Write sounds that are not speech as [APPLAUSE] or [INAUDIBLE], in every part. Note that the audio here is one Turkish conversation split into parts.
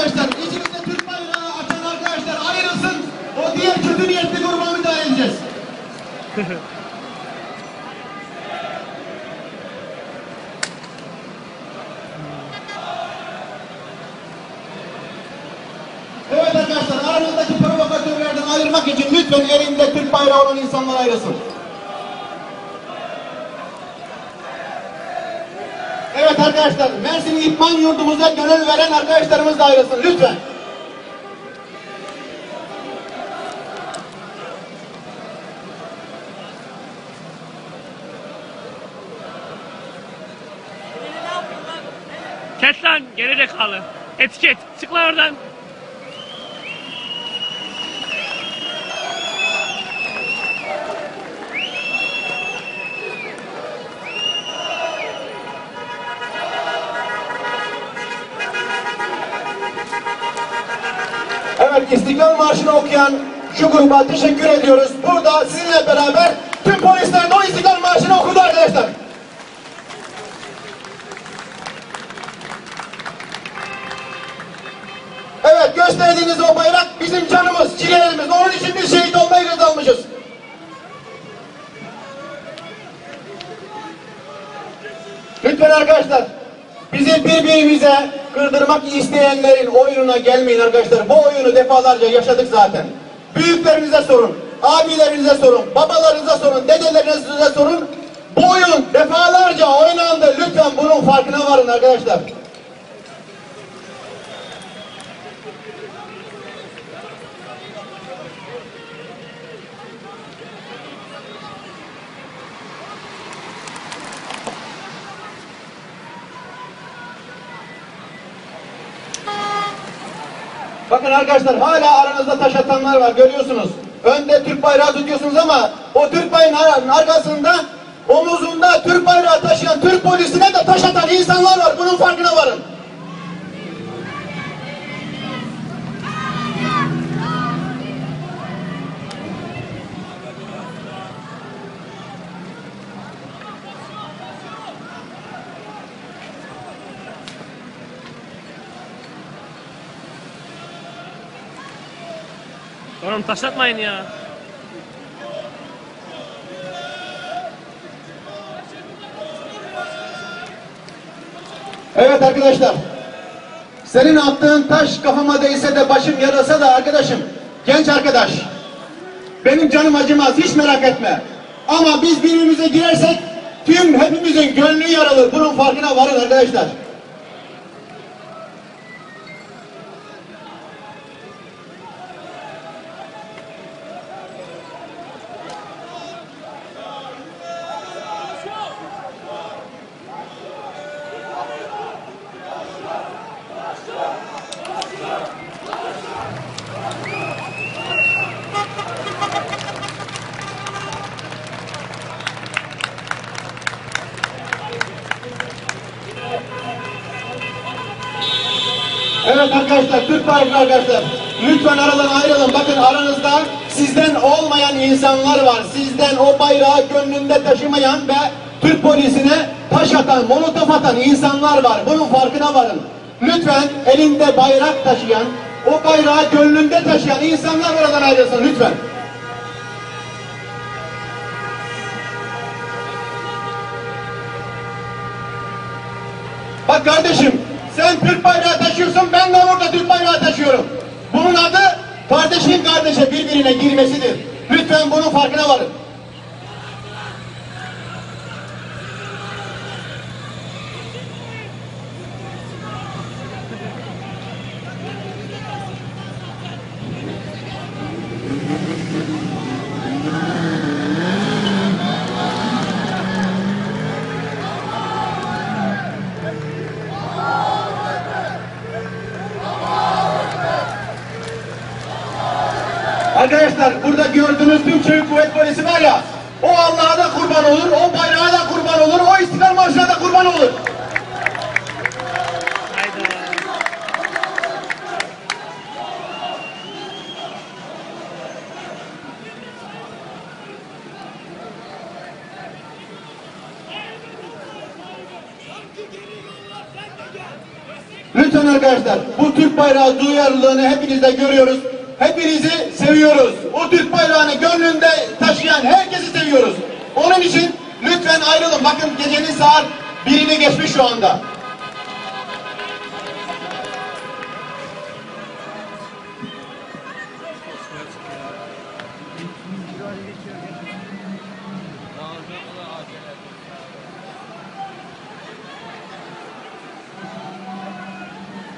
arkadaşlar. İçimizde Türk bayrağı açan arkadaşlar ayrılsın. O diğer kötü niyetli gruba müdahale edeceğiz. [LAUGHS] Evet arkadaşlar aranızdaki provokatörlerden ayırmak için lütfen elinde Türk bayrağı olan insanlar ayrılsın. Evet arkadaşlar Mersin İtman Yurdumuza gönül veren arkadaşlarımız da ayrılsın lütfen. Kes lan geride kalı. Etiket. Çık lan oradan. Evet İstiklal Marşı'nı okuyan şu gruba teşekkür ediyoruz. Burada sizinle beraber tüm polisler de o İstiklal Marşı'nı okudu arkadaşlar. Evet gösterdiğiniz o bayrak bizim canımız, ciğerimiz. Onun için biz şehit olmayı göz almışız. Lütfen arkadaşlar bizi birbirimize kırdırmak isteyenlerin oyununa gelmeyin arkadaşlar. Bu oyunu defalarca yaşadık zaten. Büyüklerinize sorun, abilerinize sorun, babalarınıza sorun, dedelerinize sorun. Bu oyun defalarca oynandı. Lütfen bunun farkına varın arkadaşlar. Bakın arkadaşlar hala aranızda taş atanlar var görüyorsunuz. Önde Türk bayrağı tutuyorsunuz ama o Türk bayrağının arkasında omuzunda Türk bayrağı taşıyan Türk polisine de taş atan insanlar var. Bunun farkına varın. Oğlum taşlatmayın ya. Evet arkadaşlar. Senin attığın taş kafama değse de başım yarasa da arkadaşım. Genç arkadaş. Benim canım acımaz hiç merak etme. Ama biz birbirimize girersek tüm hepimizin gönlü yaralır. Bunun farkına varın arkadaşlar. Evet arkadaşlar, Türk bayraklı arkadaşlar. Lütfen aradan ayrılın. Bakın aranızda sizden olmayan insanlar var. Sizden o bayrağı gönlünde taşımayan ve Türk polisine taş atan, molotof atan insanlar var. Bunun farkına varın. Lütfen elinde bayrak taşıyan, o bayrağı gönlünde taşıyan insanlar aradan ayrılsın lütfen. Bak kardeşim sen Türk bayrağı taşıyorsun ben de orada Türk bayrağı taşıyorum. Bunun adı kardeşin kardeşe birbirine girmesidir. Lütfen bunun farkına varın. Arkadaşlar burada gördüğünüz tüm çevik kuvvet polisi var ya o Allah'a da kurban olur, o bayrağa da kurban olur, o istiklal marşına da kurban olur. Lütfen arkadaşlar bu Türk bayrağı duyarlılığını hepiniz de görüyoruz. Hepinizi seviyoruz. O Türk bayrağını gönlünde taşıyan herkesi seviyoruz. Onun için lütfen ayrılın. Bakın gecenin saat birini geçmiş şu anda.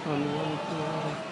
Çakanın orada.